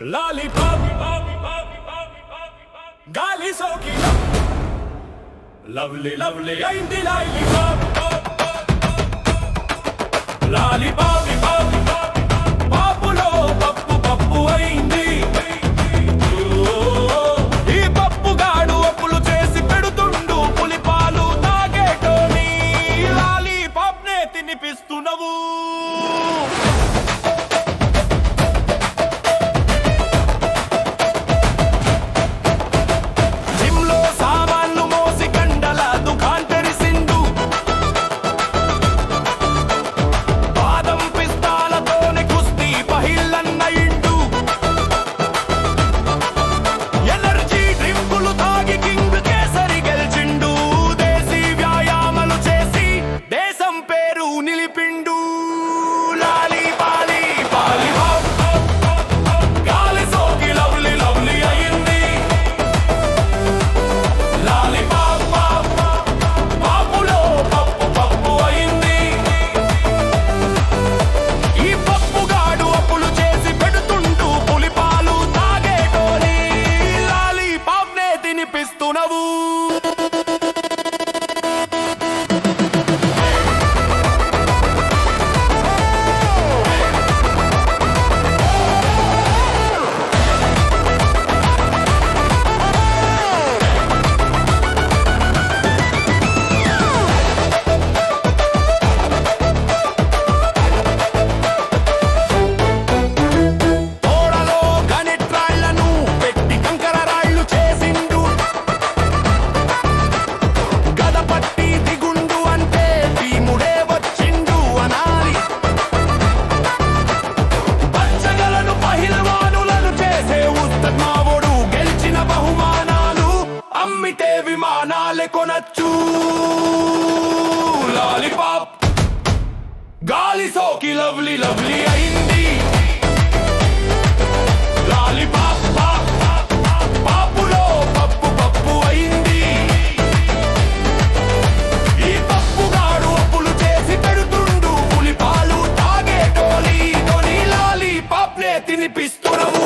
Lollipop గాలి సోకి lovely lovely అయింది లాలీపాప్. లాలీపాప్ పాపులో పప్పు పప్పు అయింది. ఈ పప్పు గాడు అప్పులు చేసి పెడుతుండు పులిపాలు తాగేటోని. లాలీపాప్ నే తినిపిస్తున్నవు. కొనచ్చు లాలిపాప్ గాలి సోకి లవ్లీ లవ్లీ అయింది లాలిపాప్ పాప్ పాపులో పప్పు పప్పు అయింది ఈ పప్పుగాడు అప్పులు చేసి పెడుతుండు. పులిపాలు తాగేటోలి తోని లాలీపాప్ నే తినిపిస్తున్నాము